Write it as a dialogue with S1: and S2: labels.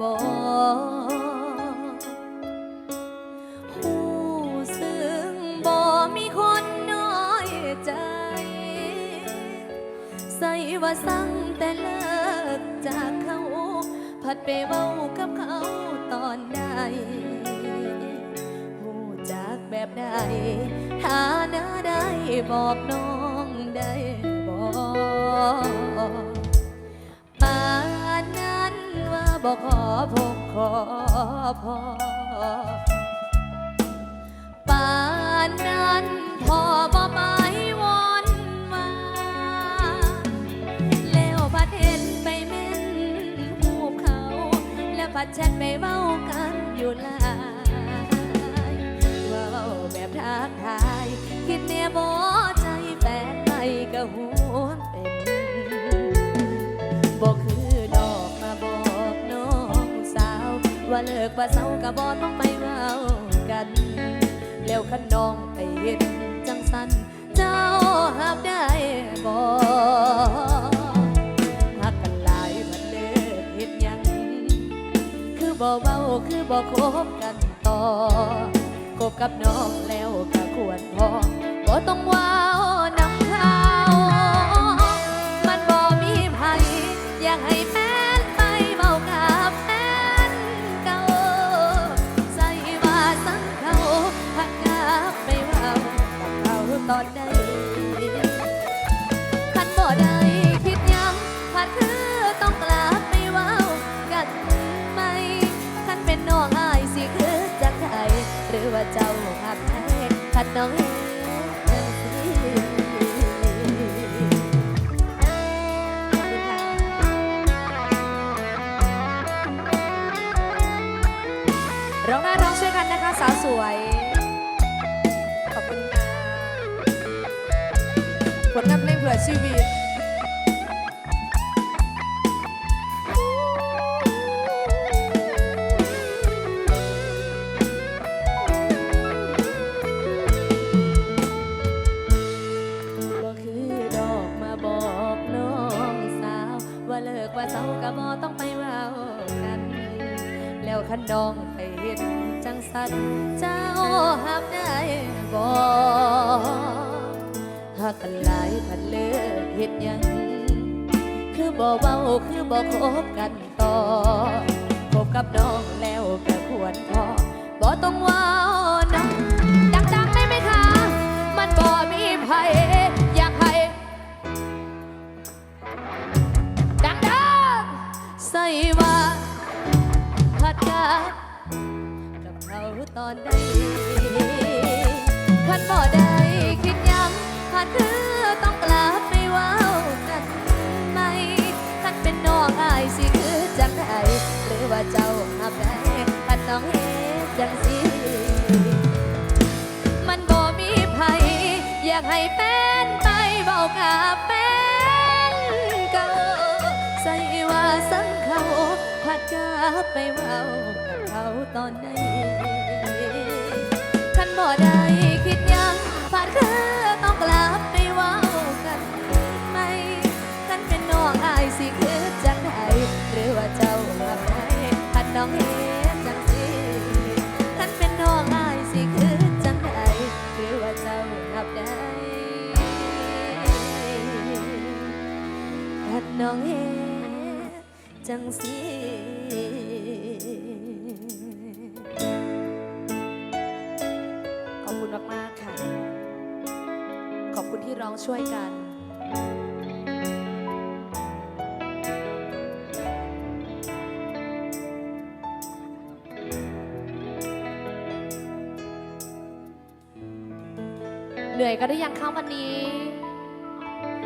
S1: บ่หูซึ่งบ่มีคนน้อยใจ ใส่ว่าสั่งแต่เลิกจากเขา ผัดไปเว้ากับเขาตอนใดหูจากแบบใดหาหน้าได้บอกน้อง บอกขอพบขอพอป่านนั้นพอบ่หมายวอนมา แล้วพัดเห็นไปเม่นหูเขา แล้วพัดแชทไปเว้ากันอยู่แลา ว่าเลิกว่าเศร้าก็บ่ต้องไปเว้ากัน แล้วขันน้องไปเห็นจังสัน เจ้าหับได้บ่หักกันหลายมันเลิกเห็นยัง คือบ่เว้าคือบ่คบกันต่อคบกับน้องแล้วก็ควรพอบ่ต้องเว้าวนำเขามันบ่มีไผอยากให้ ตอนใดคันบ่ได้คิดยังผ่านคือต้องกลับไปว้าวกันไหมคันเป็นน้องอายสิคือจังไดหรือว่าเจ้าหักแท้คันน้องเห็นจังสิขอบคุณค่ะร้องได้ร้องช่วยกันนะคะสาวสวย ผลงานเพลงเผื่อชีวิตคือดอกมาบอกน้องสาวว่าเลิกว่าเศร้าก็บ่ต้องไปเว้ากันแล้วคันน้องไปเห็นจังสันเจ้าห้ามได้บ่หากันหลายพันเลิกเฮ็ดยัง คือบ่เว้าคือบ่คบกันต่อคบกับน้องแล้วก็ควรพอบ่ต้องว้าน้องดังๆได้ไหมคะ มันบ่มีไผอยากให้ดังๆใส่ว่าพัดกับกับเขาตอนใด ว่าเจ้าหับได้คันน้องเฮ็ดจังสิมันบ่มีไผอยากให้แฟนไปเบากับแฟนเก่าใส่ว่าสังเขาผัดกลับไปเว้ากับเขาตอนไหน องเฮ็ดจังสิคันเป็นน้องอายสิคือจังใดหรือว่าเจ้าหับได้คันน้องเฮ็ดจังสิขอบคุณมากๆค่ะ ขอบคุณที่ร้องช่วยกัน เหนื่อยก็ได้ยังเข้าวันนี้